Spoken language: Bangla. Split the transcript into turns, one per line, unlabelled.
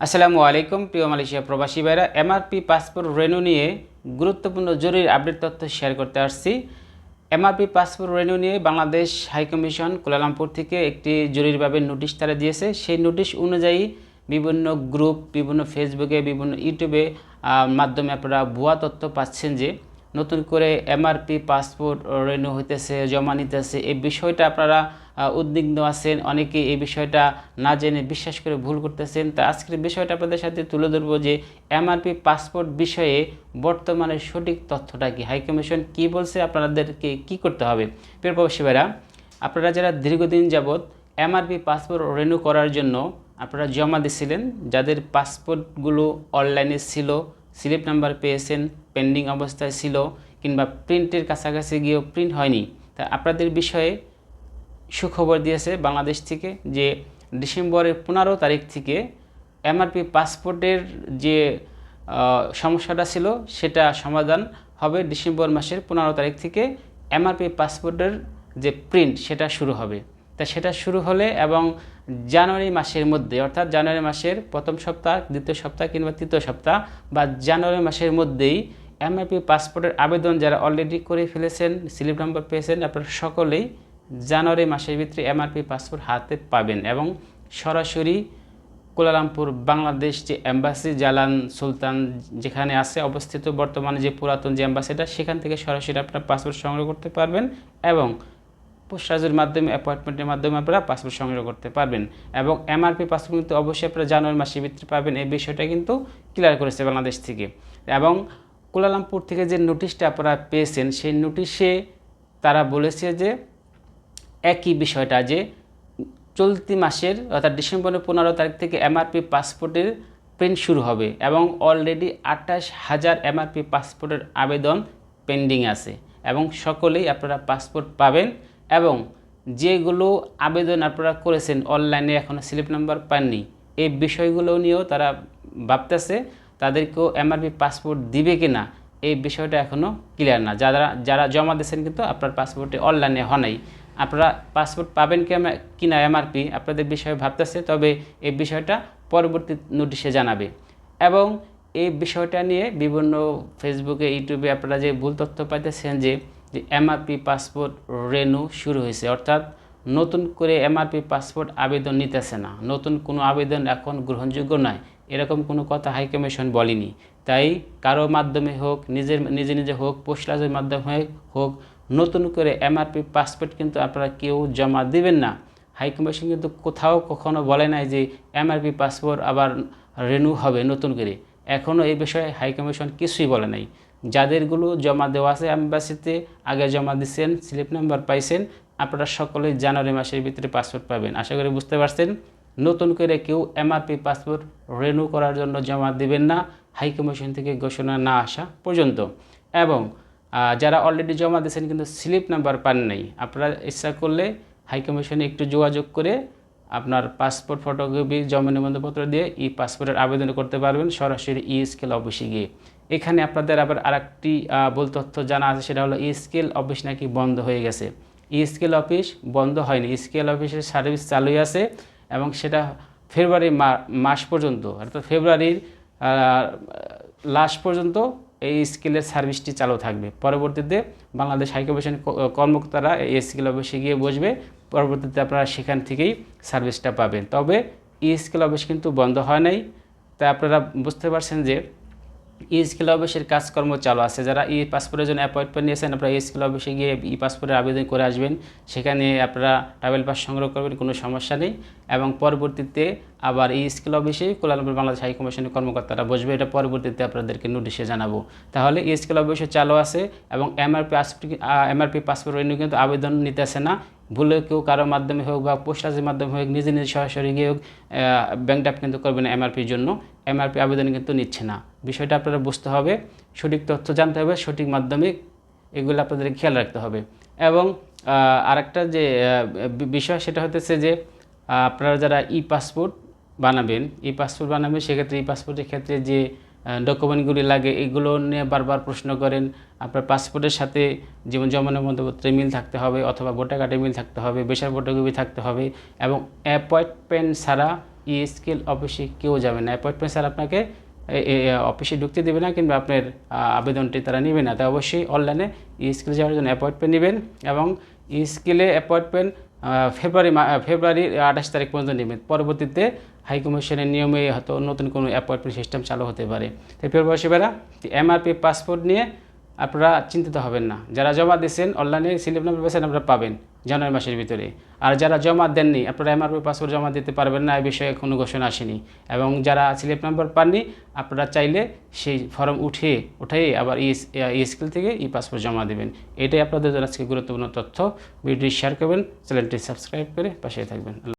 আসসালামু আলাইকুম, প্রিয় মালয়েশিয়া প্রবাসী ভাইরা। এমআরপি পাসপোর্ট রেনু নিয়ে গুরুত্বপূর্ণ জরুরি আপডেট তথ্য শেয়ার করতে আসছি। এমআরপি পাসপোর্ট রেনু নিয়ে বাংলাদেশ হাইকমিশন কুলালামপুর থেকে একটি জরুরিভাবে নোটিশ তারা দিয়েছে। সেই নোটিশ অনুযায়ী বিভিন্ন গ্রুপ বিভিন্ন ফেসবুকে বিভিন্ন ইউটিউবে মাধ্যমে আপনারা ভুয়া তথ্য পাচ্ছেন যে নতুন করে এমআরপি পাসপোর্ট রেনু হইতেছে, জমা নিতেছে, এই বিষয়টা আপনারা উদ্বিগ্ন আছেন অনেকে এই বিষয়টা না জেনে বিশ্বাস করে ভুল করতেছেন। তা আজকের বিষয়টা আপনাদের সাথে তুলে ধরবো যে এমআরপি পাসপোর্ট বিষয়ে বর্তমানে সঠিক তথ্যটা কি? হাইকমিশন কি বলছে? আপনাদেরকে কি করতে হবে? প্রিয় প্রবাসী ভাইরা, আপনারা যারা দীর্ঘদিন যাবৎ এমআরপি পাসপোর্ট রেনু করার জন্য আপনারা জমা দিছিলেন, যাদের পাসপোর্টগুলো অনলাইনে ছিল স্লিপ নাম্বার পেয়েছেন, পেন্ডিং অবস্থায় ছিল কিংবা প্রিন্টের কাছাকাছি গিয়েও প্রিন্ট হয়নি। তা আপনাদের বিষয়ে সুখবর দিয়েছে বাংলাদেশ থেকে যে ডিসেম্বরের পনেরো তারিখ থেকে এমআরপি পাসপোর্টের যে সমস্যাটা ছিল, সেটা সমাধান হবে ডিসেম্বর মাসের পনেরো তারিখ থেকে এমআরপি পাসপোর্টের যে প্রিন্ট, সেটা শুরু হবে। তা সেটা শুরু হলে এবং জানুয়ারি মাসের মধ্যে, অর্থাৎ জানুয়ারি মাসের প্রথম সপ্তাহ, দ্বিতীয় সপ্তাহ কিংবা তৃতীয় সপ্তাহ বা জানুয়ারি মাসের মধ্যেই এমআরপি পাসপোর্টের আবেদন যারা অলরেডি করে ফেলেছেন স্লিপ নাম্বার পেয়েছেন, আপনারা সকলেই জানুয়ারি মাসের ভিতরে এমআরপি পাসপোর্ট হাতে পাবেন এবং সরাসরি কুলালামপুর বাংলাদেশ যে অ্যাম্বাসি জালান সুলতান যেখানে আছে, অবস্থিত বর্তমানে যে পুরাতন যে অ্যাম্বাসিটা সেখান থেকে সরাসরি আপনার পাসপোর্ট সংগ্রহ করতে পারবেন এবং পোস্টাজের মাধ্যমে অ্যাপয়েন্টমেন্টের মাধ্যমে আপনারা পাসপোর্ট সংগ্রহ করতে পারবেন এবং এমআরপি পাসপোর্ট কিন্তু অবশ্যই আপনারা জানুয়ারি মাসের ভিতরে পাবেন। এই বিষয়টা কিন্তু ক্লিয়ার করেছে বাংলাদেশ থেকে। এবং কুলালামপুর থেকে যে নোটিশটা আপনারা পেয়েছেন, সেই নোটিশে তারা বলেছে যে একই বিষয়টা যে চলতি মাসের অর্থাৎ ডিসেম্বরের পনেরো তারিখ থেকে এমআরপি পাসপোর্টের প্রিন্ট শুরু হবে এবং অলরেডি আঠাশ হাজার এমআরপি পাসপোর্টের আবেদন পেন্ডিং আছে এবং সকলেই আপনারা পাসপোর্ট পাবেন। এবং যেগুলো আবেদন আপনারা করেছেন অনলাইনে এখনও স্লিপ নাম্বার পাননি, এই বিষয়গুলো নিয়েও তারা ভাবতেছে তাদেরকেও এমআরপি পাসপোর্ট দিবে কি না এই বিষয়টা এখনও ক্লিয়ার না। যারা যারা জমা দিয়েছেন কিন্তু আপনার পাসপোর্টে অনলাইনে হনাই আপনারা পাসপোর্ট পাবেন কি আমরা- কি না এমআরপি আপনাদের বিষয়ে ভাবতেছে, তবে এই বিষয়টা পরবর্তী নোটিশে জানাবে। এবং এই বিষয়টা নিয়ে বিভিন্ন ফেসবুকে ইউটিউবে আপনারা যে ভুল তথ্য পাইতেছেন যে যে এমআরপি পাসপোর্ট রেনু শুরু হয়েছে, অর্থাৎ নতুন করে এমআরপি পাসপোর্ট আবেদন নিতেছে না। নতুন কোনো আবেদন এখন গ্রহণযোগ্য নয়। এরকম কোনো কথা হাইকমিশন বলেনি। তাই কারও মাধ্যমে হোক, নিজের, নিজে নিজে হোক পোস্টাজের মাধ্যমে হোক, নতুন করে এমআরপি পাসপোর্ট কিন্তু আপনারা কেউ জমা দিবেন না। হাইকমিশন কিন্তু কোথাও কখনো বলে নাই যে এমআরপি পাসপোর্ট আবার রেনু হবে নতুন করে। এখনও এই বিষয়ে হাইকমিশন কিছুই বলে নাই। যাদেরগুলো জমা দেওয়া আছে অ্যাম্বাসিতে আগে জমা দিচ্ছেন স্লিপ নাম্বার পাইছেন, আপনারা সকলেই জানুয়ারি মাসের ভিতরে পাসপোর্ট পাবেন। আশা করি বুঝতে পারছেন? নতুন করে কেউ এমআরপি পাসপোর্ট রিনিউ করার জন্য জমা দিবেন না হাইকমিশন থেকে ঘোষণা না আসা পর্যন্ত। এবং যারা অলরেডি জমা দিয়েছেন কিন্তু স্লিপ নাম্বার পান নাই, আপনারা ইচ্ছা করলে হাইকমিশনে একটু যোগাযোগ করে আপনার পাসপোর্ট ফটোকপি জমা নিবন্ধনপত্র দিয়ে ই পাসপোর্টের আবেদন করতে পারবেন সরাসরি ই স্কেল অফিসে গিয়ে। এখানে আপনাদের আবার আরেকটি ভুল তথ্য জানা আছে, সেটা হলো স্কেল অফিস নাকি বন্ধ হয়ে গেছে। স্কেল অফিস বন্ধ হয়নি। স্কেল অফিসের সার্ভিস চালুই আছে এবং সেটা ফেব্রুয়ারি মাস পর্যন্ত, অর্থাৎ ফেব্রুয়ারির লাস্ট পর্যন্ত এই স্কেলের সার্ভিসটি চালু থাকবে। পরবর্তীতে বাংলাদেশ হাইকমিশন কর্মকর্তারা এই স্কেল অফিসে গিয়ে বসবে, পরবর্তীতে আপনারা সেখান থেকেই সার্ভিসটা পাবেন। তবে ই স্কেল অফিস কিন্তু বন্ধ হয় নাই। তাই আপনারা বুঝতে পারছেন যে ই স্কিল অফিসের কাজকর্ম চালু আছে। যারা ই পাসপোর্টের জন্য অ্যাপয়েন্টমেন্ট নিয়েছেন, আপনারা ই স্কিল অফিসে গিয়ে ই পাসপোর্টের আবেদন করে আসবেন। সেখানে আপনারা ট্রাভেল পাস সংগ্রহ করবেন, কোনো সমস্যা নেই। এবং পরবর্তীতে আবার এই স্কিল অফিসে কোলালামপুর বাংলাদেশ হাই কমিশনের কর্মকর্তারা বসবে। এটা পরবর্তীতে আপনাদেরকে নোটিশে জানাব। তাহলে এই স্কিল অফিসে চালু আছে এবং এমআরপি এমআরপি পাসপোর্ট রিনিউ কিন্তু আবেদন নিতেছে না। ভুলে কেউ কারোর মাধ্যমে হোক বা পোস্টাজের মাধ্যমে হোক, নিজে নিজে সরাসরি গিয়ে হোক ব্যাংক ড্রাফট কিন্তু করবে না এমআরপির জন্য। এমআরপি আবেদন কিন্তু নিচ্ছে না। বিষয়টা আপনারা বুঝতে হবে, সঠিক তথ্য জানতে হবে, সঠিক মাধ্যমে এগুলো আপনাদের খেয়াল রাখতে হবে। এবং আরেকটা যে বিষয় সেটা হতেছে যে আপনারা যারা ই পাসপোর্ট বানাবেন ই পাসপোর্ট বানাবেন, সেক্ষেত্রে ই পাসপোর্টের ক্ষেত্রে যে ডকুমেন্টগুলি লাগে, এগুলো নিয়ে বারবার প্রশ্ন করেন। আপনার পাসপোর্টের সাথে যেমন জমানবন্ধপত্রে মিল থাকতে হবে, অথবা ভোটার কার্ডে মিল থাকতে হবে বেসার ফটোকপি থাকতে হবে এবং অ্যাপয়েন্টমেন্ট ছাড়া ই ই অফিসে কেউ যাবে না। অ্যাপয়েন্টমেন্ট স্যার আপনাকে অফিসে ঢুকতে দেবে না কিংবা আপনার আবেদনটি তারা নেবে না। তাই অবশ্যই অনলাইনে ই যাওয়ার জন্য অ্যাপয়েন্টমেন্ট নেবেন এবং ই স্কিলে অ্যাপয়েন্টমেন্ট ফেব্রুয়ারি ফেব্রুয়ারি আঠাশ তারিখ পর্যন্ত নেবেন। পরবর্তীতে হাইকমিশনের নিয়মে হয়তো নতুন কোনো অ্যাপয়েন্টমেন্ট সিস্টেম চালু হতে পারে। তাই প্রিয়বাসীরা এমআরপি পাসপোর্ট নিয়ে আপনারা চিন্তিত হবেন না। যারা জমা দিয়েছেন অনলাইনে স্লিপ নাম্বার পেয়েছেন আপনারা পাবেন জানুয়ারি মাসের ভিতরে। আর যারা জমা দেননি, আপনারা এমআরপি পাসপোর্ট জমা দিতে পারবেন না এই বিষয়ে কোনো ঘোষণা আসেনি। এবং যারা স্লিপ নাম্বার পাননি, আপনারা চাইলে সেই ফর্ম উঠিয়ে উঠিয়ে আবার ই স্কিল থেকে ই পাসপোর্ট জমা দেবেন। এটাই আপনাদের জন্য আজকে গুরুত্বপূর্ণ তথ্য। ভিডিওটি শেয়ার করবেন চ্যানেলটি সাবস্ক্রাইব করে পাশে থাকবেন।